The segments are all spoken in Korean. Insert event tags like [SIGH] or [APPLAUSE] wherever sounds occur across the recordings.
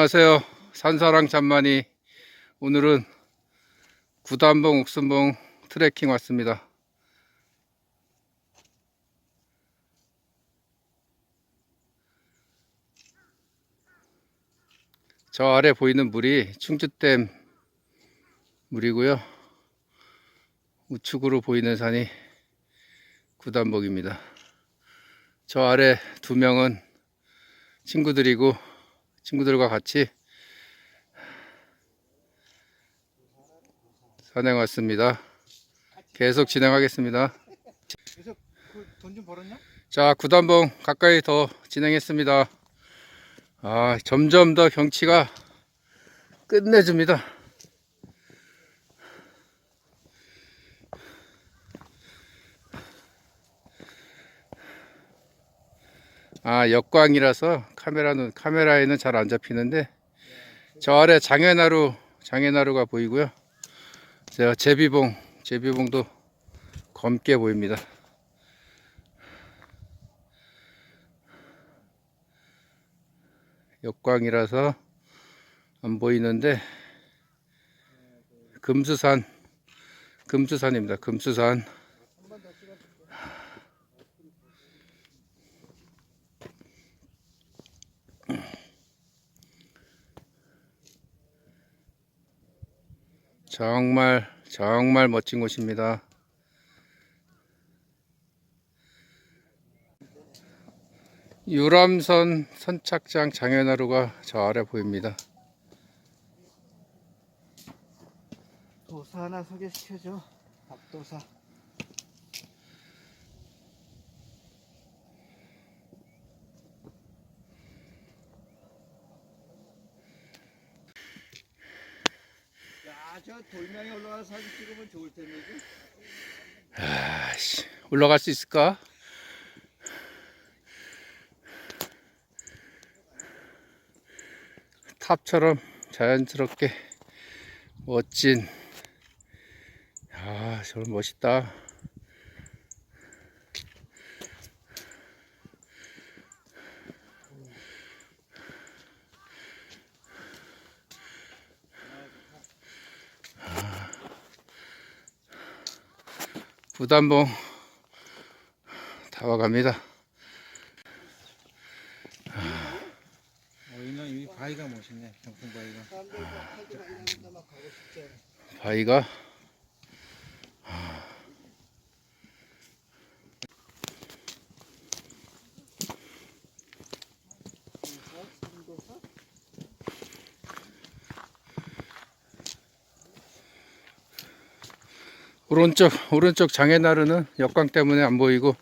안녕하세요. 산사랑 잠만이 오늘은 구단봉 옥순봉 트레킹 왔습니다. 저 아래 보이는 물이 충주댐 물이고요. 우측으로 보이는 산이 구단봉입니다. 저 아래 두 명은 친구들이고 친구들과 같이 산행 왔습니다. 계속 진행하겠습니다. 그래서 그돈좀 벌었냐? 자, 구단봉 가까이 더 진행했습니다. 아, 점점 더 경치가 끝내줍니다. 아, 역광이라서 카메라는 카메라에는 잘 안 잡히는데 저 아래 장애나루 장애나루가 보이고요. 제가 제비봉 제비봉도 검게 보입니다. 역광이라서 안 보이는데 금수산 금수산입니다. 금수산 정말 정말 멋진 곳입니다. 유람선 선착장 장애나루가 저 아래 보입니다. 도사 하나 소개시켜줘. 박도사. 저 돌멩이 올라가서 사진 찍으면 좋을 텐데. 그? 아씨, 올라갈 수 있을까? 탑처럼 자연스럽게 멋진 아 저런 멋있다 부담봉 다 와갑니다 여기는 이 바위가 멋있네. 경풍 바위가. 바위가 오른쪽 오른쪽 장애나루는 역광 때문에 안 보이고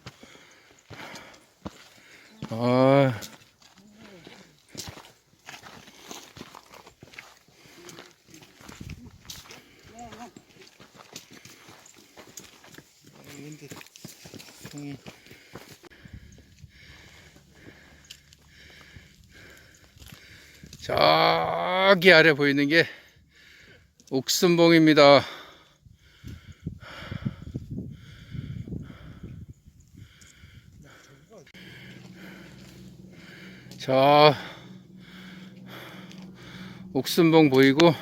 송이 저기 아래 보이는 게 옥순봉입니다. 자, 옥순봉 보이고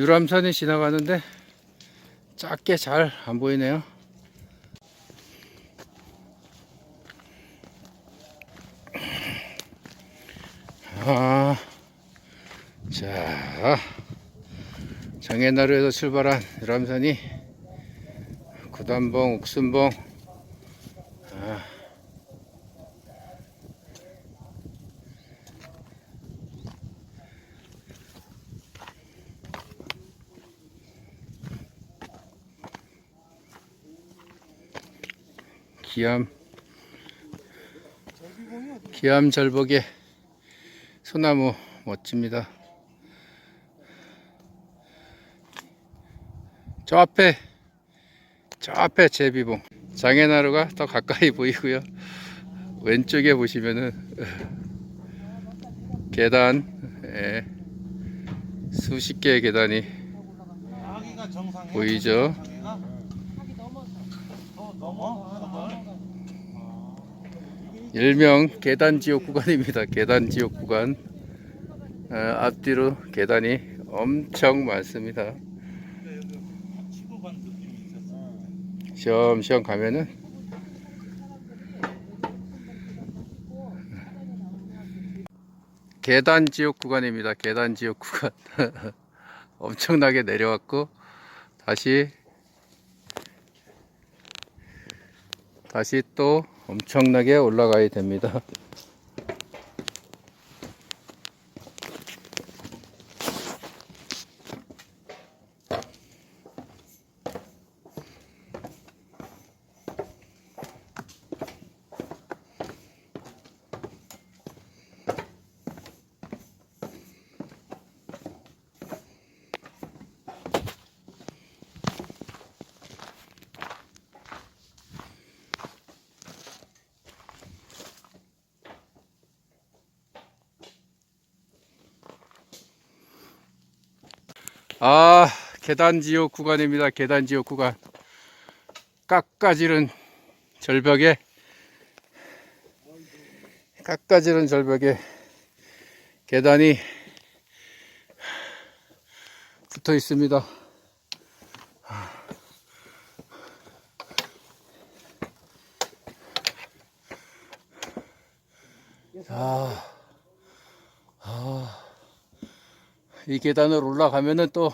유람선이 지나가는데 작게 잘 안 보이네요. 아, 자, 장애나루에서 출발한 유람선이 구단봉, 옥순봉, 기암 기암 절벽의 소나무 멋집니다. 저 앞에 저 앞에 제비봉 장애나루가 더 가까이 보이고요. 왼쪽에 보시면은 계단 예, 수십 개의 계단이? 보이죠? 정상이가? 더 넘어? 일명 계단 지옥 구간입니다. 계단 지옥 구간. 어, 앞뒤로 계단이 엄청 많습니다. 시험시험 가면은 계단 지옥 구간입니다. 계단 지옥 구간. [LAUGHS] 엄청나게 내려왔고 다시 다시 또 엄청나게 올라가야 됩니다. 아, 계단 지옥 구간입니다. 계단 지옥 구간. 깎아지른 절벽에 깎아지른 절벽에 계단이 붙어 있습니다. 계단을 올라가면은 또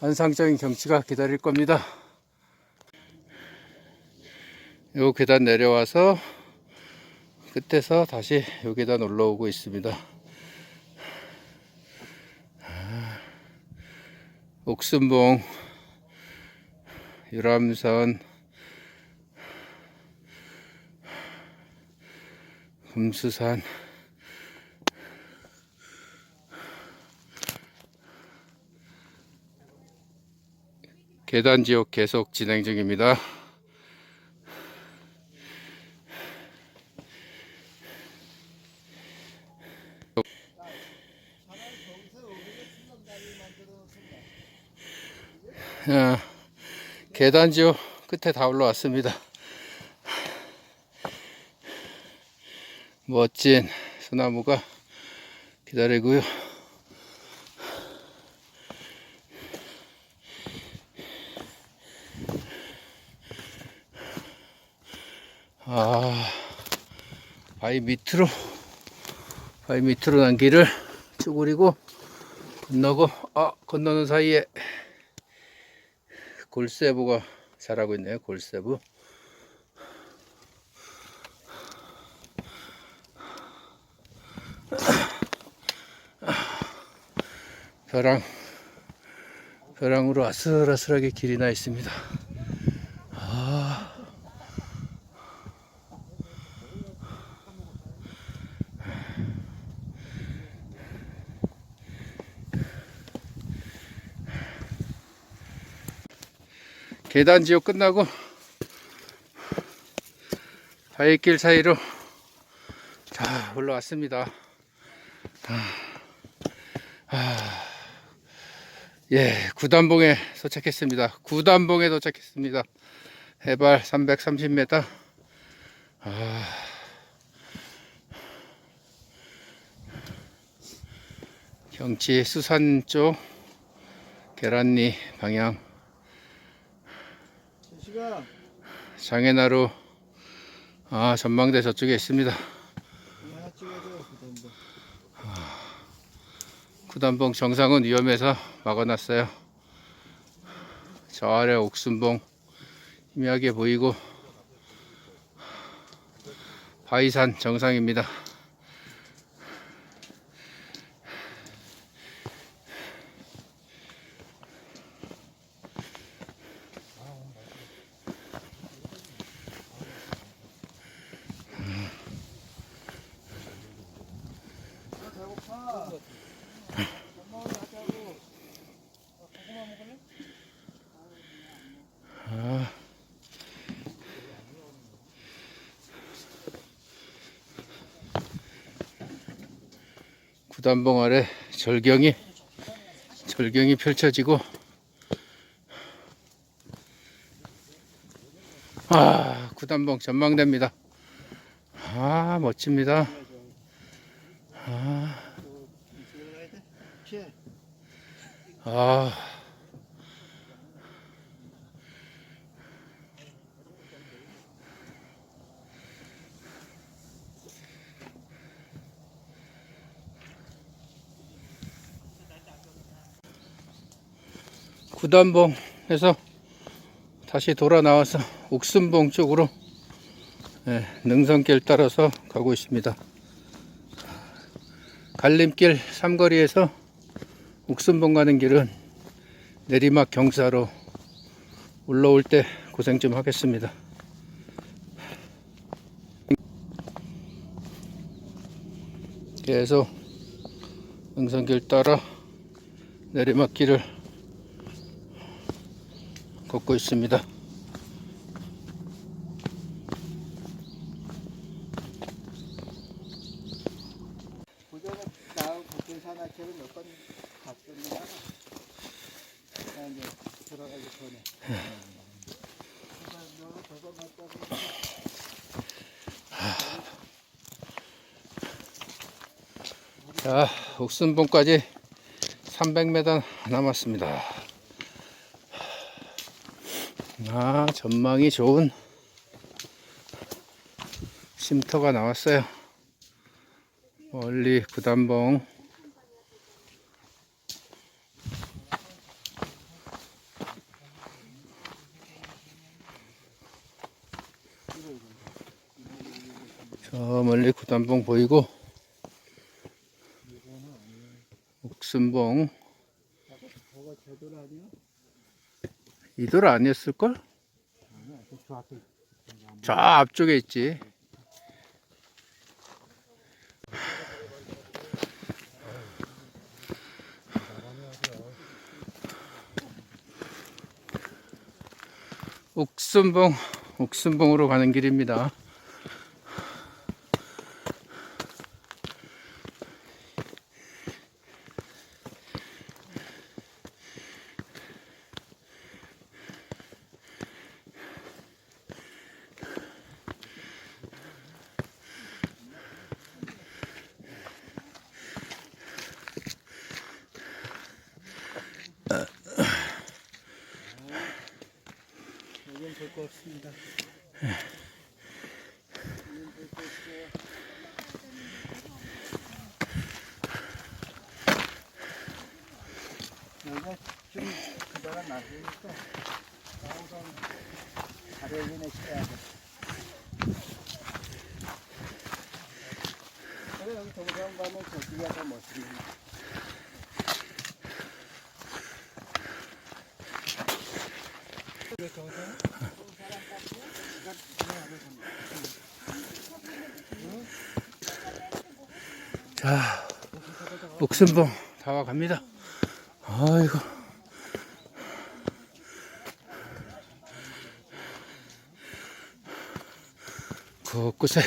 환상적인 경치가 기다릴 겁니다. 요 계단 내려와서 끝에서 다시 요 계단 올라오고 있습니다. 아, 옥순봉, 유람선, 금수산, 계단 지옥 계속 진행 중입니다. 아, 계단 지옥 끝에 다 올라왔습니다. 멋진 소나무가 기다리고요. 아, 바위 밑으로, 바위 밑으로 난 길을 쭈그리고 건너고, 아, 건너는 사이에 골세부가 자라고 있네요, 골세부. 벼랑, 벼랑으로 아슬아슬하게 길이 나 있습니다. 계단 지옥 끝나고 바위길 사이로 자 올라왔습니다. 아, 아, 예, 구단봉에 도착했습니다. 구단봉에 도착했습니다. 해발 330m. 아, 경치 수산 쪽 계란리 방향 장애나루 아 전망대 저쪽에 있습니다. 그다음에 구단봉. 정상은 위험해서 막아놨어요. 저 아래 옥순봉 희미하게 보이고 바위산 정상입니다 구단봉 아래 절경이 절경이 펼쳐지고 아 구단봉 전망대입니다. 아 멋집니다. 아, 아 구단봉에서 다시 돌아 나와서 옥순봉 쪽으로 예, 능선길 따라서 가고 있습니다. 갈림길 삼거리에서 옥순봉 가는 길은 내리막 경사로 올라올 때 고생 좀 하겠습니다. 계속 능선길 따라 내리막길을 걷고 있습니다. 자, 옥순봉까지 300m 남았습니다. 아, 전망이 좋은 쉼터가 나왔어요. 멀리 구단봉. 저 멀리 구단봉 보이고 옥순봉 제대로 아니야? 이돌 아니었을걸? 저 앞쪽에 있지. 옥순봉, 옥순봉으로 가는 길입니다. 여긴 볼거 없습니다. 여기가 좀 그다가 낮으니까 항상 자, 옥순봉 다 와갑니다. 아이고. 곳곳에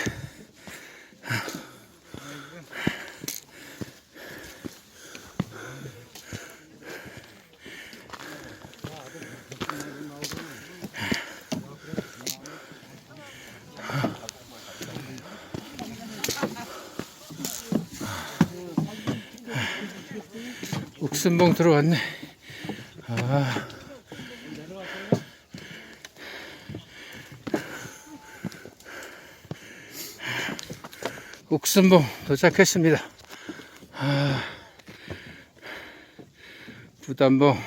옥순봉 들어왔네. 아. 옥순봉 도착했습니다. 아. 부담봉.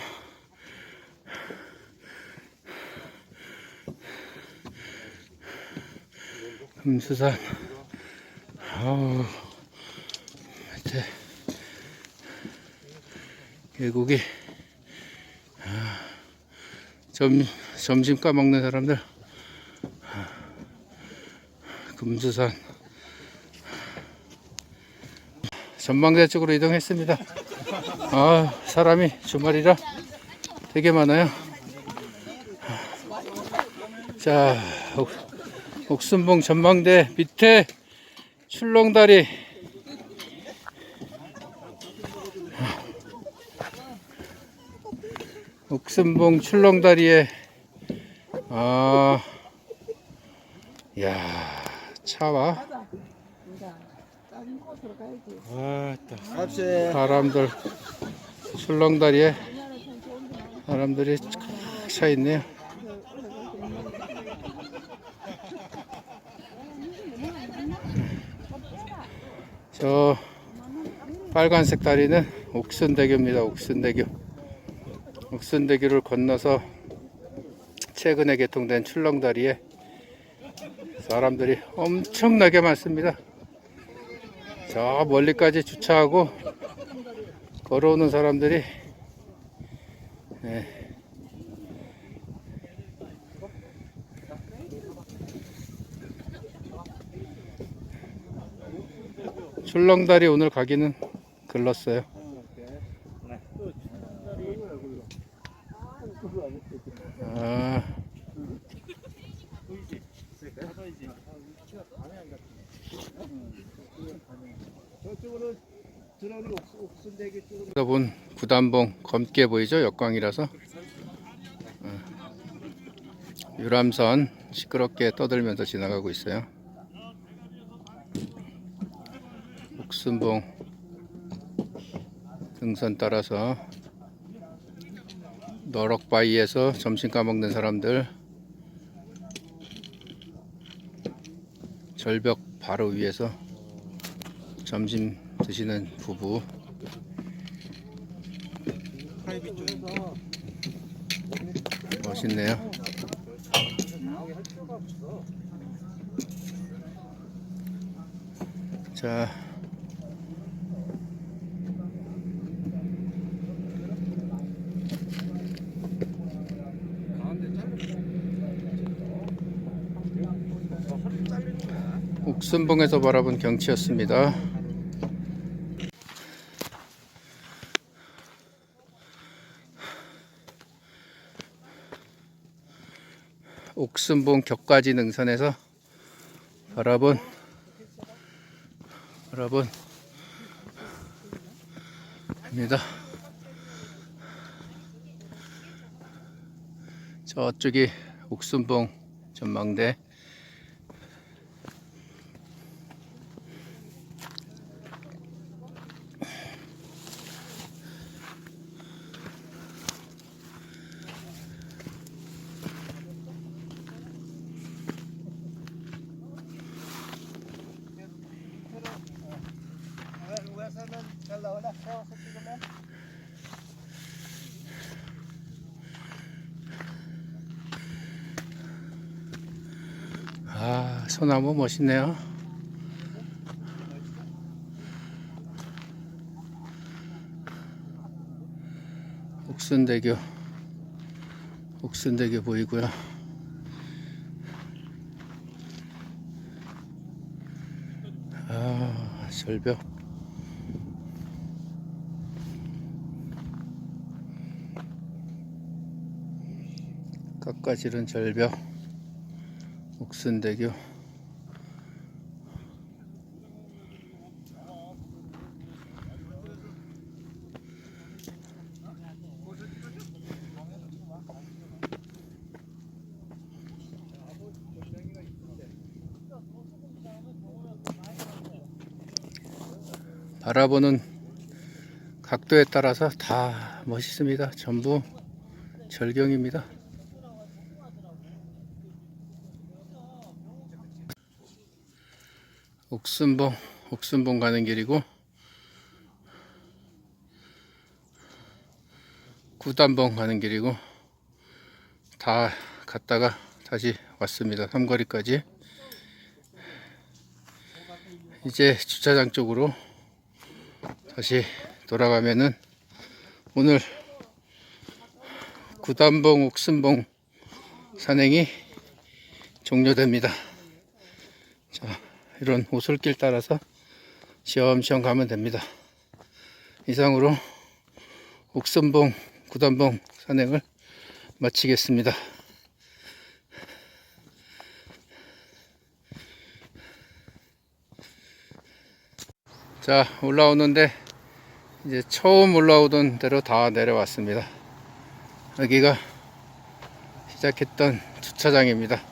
금수산. 아우. 밑에. 계곡이 아, 점, 점심 까먹는 사람들 아, 금수산 전망대 쪽으로 이동했습니다. 아, 사람이 주말이라 되게 많아요. 자, 옥순봉 전망대 밑에 출렁다리. 옥순봉 출렁다리에, 아, 야 차와 아따. 값에 사람들 출렁다리에 사람들이 차 있네요. 저 빨간색 다리는 옥순대교입니다. 옥순대교. 옥순대교를 건너서 최근에 개통된 출렁다리에 사람들이 엄청나게 많습니다. 저 멀리까지 주차하고 걸어오는 사람들이 예. 출렁다리 오늘 가기는 글렀어요. 아, 저쪽으로 들어오는 옥수- 옥순대교 쪽으로 본 구단봉 검게 보이죠? 역광이라서 어. 유람선 시끄럽게 떠들면서 지나가고 있어요. 옥순봉 등선 따라서 너럭바위에서 점심 까먹는 사람들 절벽 바로 위에서 점심 드시는 부부 멋있네요. 자, 옥순봉에서 바라본 경치였습니다. 옥순봉 격가지 능선에서 바라본 바라본 입니다. 저쪽이 옥순봉 전망대 우회선은 잘 나오나? 세워서 찍으면? 아 소나무 멋있네요. 옥순대교 옥순대교 보이고요. 아 절벽 깎아지른 절벽 옥순대교 바라보는 각도에 따라서 다 멋있습니다. 전부 절경입니다. 옥순봉, 옥순봉 가는 길이고 구단봉 가는 길이고 다 갔다가 다시 왔습니다. 삼거리까지 이제 주차장 쪽으로 다시 돌아가면은 오늘 구단봉 옥순봉 산행이 종료됩니다. 자, 이런 오솔길 따라서 시험시험 가면 됩니다. 이상으로 옥순봉 구단봉 산행을 마치겠습니다. 자, 올라오는데 이제 처음 올라오던 대로 다 내려왔습니다. 여기가 시작했던 주차장입니다.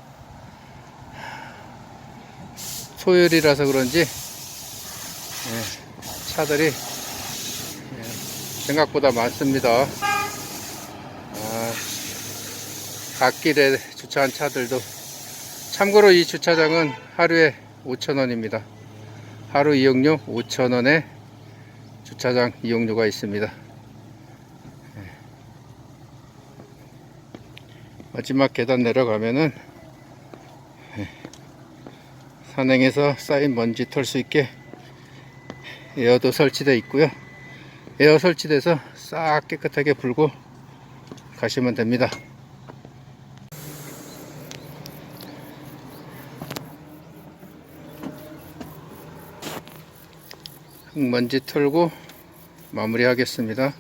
토요일이라서 그런지 예, 차들이 예, 생각보다 많습니다. 아, 갓길에 주차한 차들도 참고로 이 주차장은 하루에 5,000원입니다. 하루 이용료 5,000원에 주차장 이용료가 있습니다. 예. 마지막 계단 내려가면은 예. 산행에서 쌓인 먼지 털 수 있게 에어도 설치되어 있고요. 에어 설치돼서 싹 깨끗하게 불고 가시면 됩니다. 먼지 털고 마무리하겠습니다.